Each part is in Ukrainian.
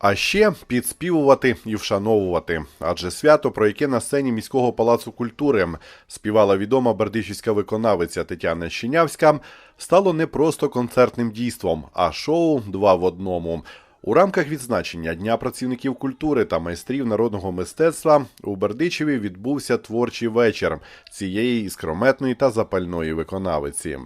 А ще підспівувати і вшановувати. Адже свято, про яке на сцені міського палацу культури співала відома бердичівська виконавиця Тетяна Щенявська, стало не просто концертним дійством, а шоу два в одному. У рамках відзначення Дня працівників культури та майстрів народного мистецтва у Бердичеві відбувся творчий вечір цієї іскрометної та запальної виконавиці.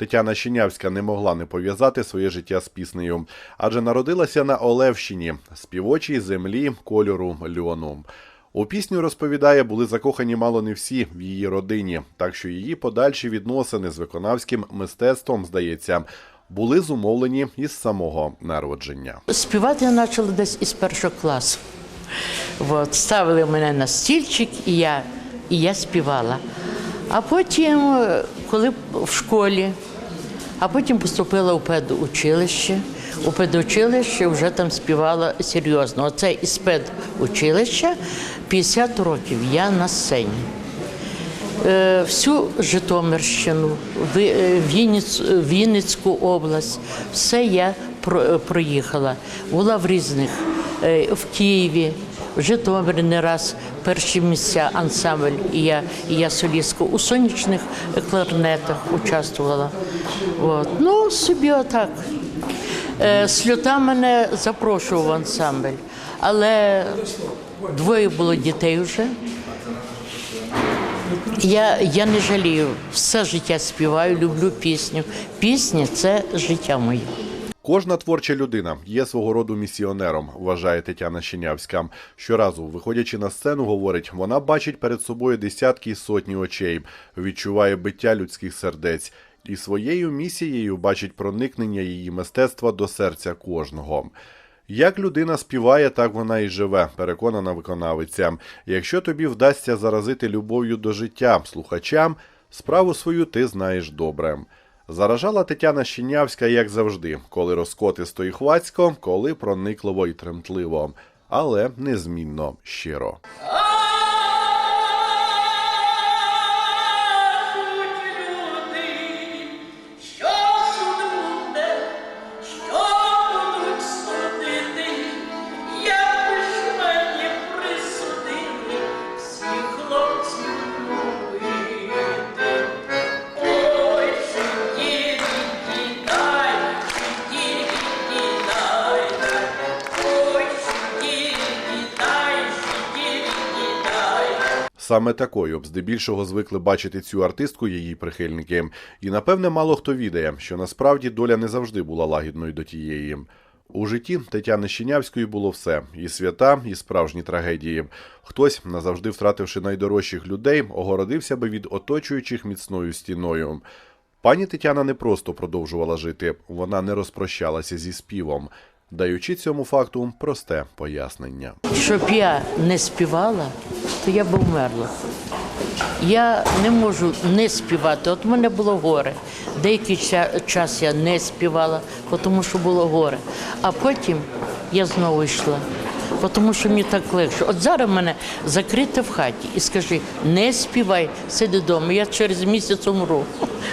Тетяна Щенявська не могла не пов'язати своє життя з піснею, адже народилася на Олевщині, співочій землі кольору льону. У пісню розповідає, були закохані мало не всі в її родині, так що її подальші відносини з виконавським мистецтвом, здається, були зумовлені із самого народження. Співати я почала десь із першого класу. От, ставили мене на стільчик, і я, і я співала. А потім, коли в школі, а потім поступила у педучилище. У педучилище вже там співала серйозно. Оце із педучилища 50 років я на сцені. Е, всю Житомирщину, е, Вінницьку область, все я проїхала. Була в різних е, в Києві, в Житомирі не раз перші місця ансамбль, і я, і я солістка у сонячних кларнетах участвувала. От. Ну, собі отак. Е, Сльота мене запрошував в ансамбль, але двоє було дітей вже. Я, я не жалію, все життя співаю, люблю пісню. Пісня це життя моє. Кожна творча людина є свого роду місіонером, вважає Тетяна Щенявська. Щоразу, виходячи на сцену, говорить, вона бачить перед собою десятки і сотні очей, відчуває биття людських сердець і своєю місією бачить проникнення її мистецтва до серця кожного. Як людина співає, так вона і живе, переконана виконавиця. Якщо тобі вдасться заразити любов'ю до життя слухачам, справу свою ти знаєш добре. Заражала Тетяна Щінявська, як завжди, коли розкотисто і хвацько, коли проникливо і тремтливо, але незмінно щиро. Саме такою б здебільшого звикли бачити цю артистку її прихильники. І напевне мало хто відає, що насправді доля не завжди була лагідною до тієї. У житті Тетяни Щенявської було все: і свята, і справжні трагедії. Хтось, назавжди втративши найдорожчих людей, огородився би від оточуючих міцною стіною. Пані Тетяна не просто продовжувала жити, вона не розпрощалася зі співом, даючи цьому факту просте пояснення. Щоб я не співала, то я б вмерла. Я не можу не співати. От в мене було горе. Деякий час я не співала, тому що було горе. А потім я знову йшла, тому що мені так легше. От зараз мене закрити в хаті і скажи, не співай, сиди вдома. Я через місяць умру.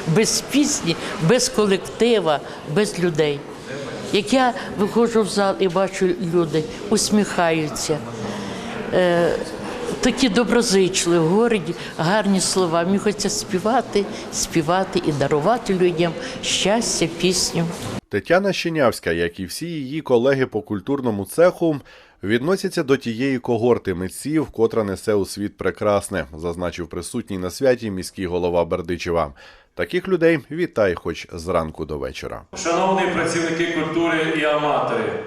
Без пісні, без колектива, без людей. Як я виходжу в зал і бачу люди, усміхаються, е, такі доброзичливі, говорять гарні слова. Мені хочеться співати, співати і дарувати людям щастя, пісню. Тетяна Щенявська, як і всі її колеги по культурному цеху, відносяться до тієї когорти митців, котра несе у світ прекрасне, зазначив присутній на святі міський голова Бердичева. Таких людей вітай хоч зранку до вечора. Шановні працівники культури і аматори,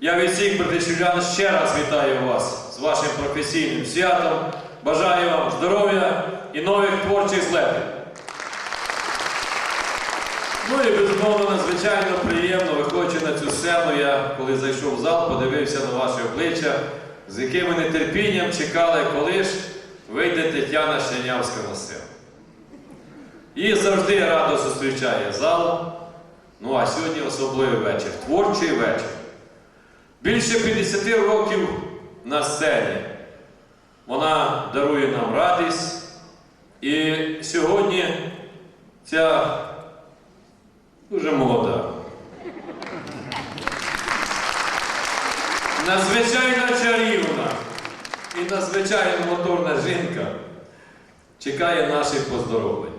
я від всіх бердичівлян ще раз вітаю вас з вашим професійним святом. Бажаю вам здоров'я і нових творчих злетів. Ну і безумовно, надзвичайно приємно, виходячи на цю сцену, я коли зайшов в зал, подивився на ваші обличчя, з якими нетерпінням чекали, коли ж вийде Тетяна Щенявська на сцену. І завжди радо зустрічає зал. Ну а сьогодні особливий вечір, творчий вечір. Більше 50 років на сцені. Вона дарує нам радість. І сьогодні ця дуже молода. надзвичайно чарівна і надзвичайно моторна жінка чекає наших поздоровлень.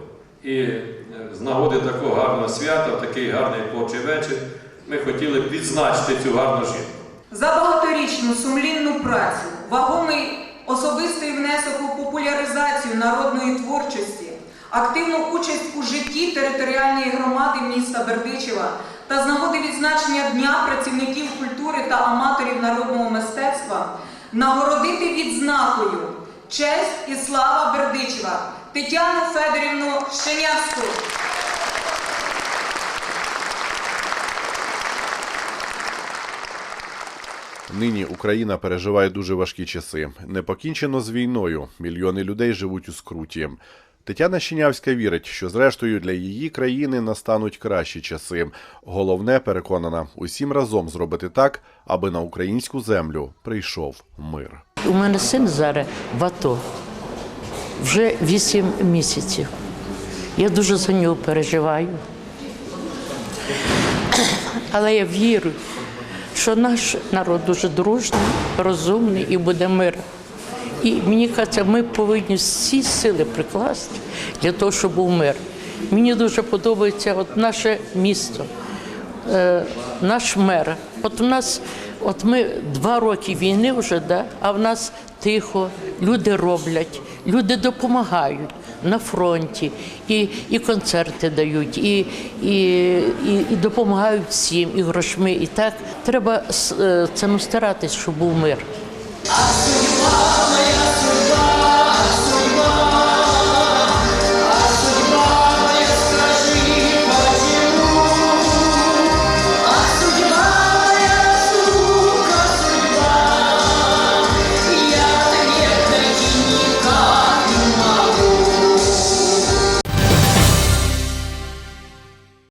І е, з нагоди такого гарного свята, такий гарний творчий вечір, ми хотіли б відзначити цю гарну жінку. За багаторічну сумлінну працю, вагомий особистий внесок у популяризацію народної творчості, активну участь у житті територіальної громади міста Бердичева та з нагоди відзначення Дня працівників культури та аматорів народного мистецтва нагородити відзнакою честь і слава Бердичева Тетяну Федорівну Щенявську. Нині Україна переживає дуже важкі часи. Не покінчено з війною. Мільйони людей живуть у скруті. Тетяна Щенявська вірить, що зрештою для її країни настануть кращі часи. Головне, переконана, усім разом зробити так, аби на українську землю прийшов мир. У мене син зараз в АТО вже 8 місяців. Я дуже за нього переживаю. Але я вірю, що наш народ дуже дружний, розумний і буде мир. І мені кажеться, ми повинні всі сили прикласти для того, щоб був мир. Мені дуже подобається от наше місто, е, наш мер. От у нас, от ми два роки війни вже, да, а в нас тихо, люди роблять, люди допомагають на фронті, і, і концерти дають, і, і, і, і допомагають всім, і грошми. І так треба е, ну, старатись, щоб був мир. Судьба,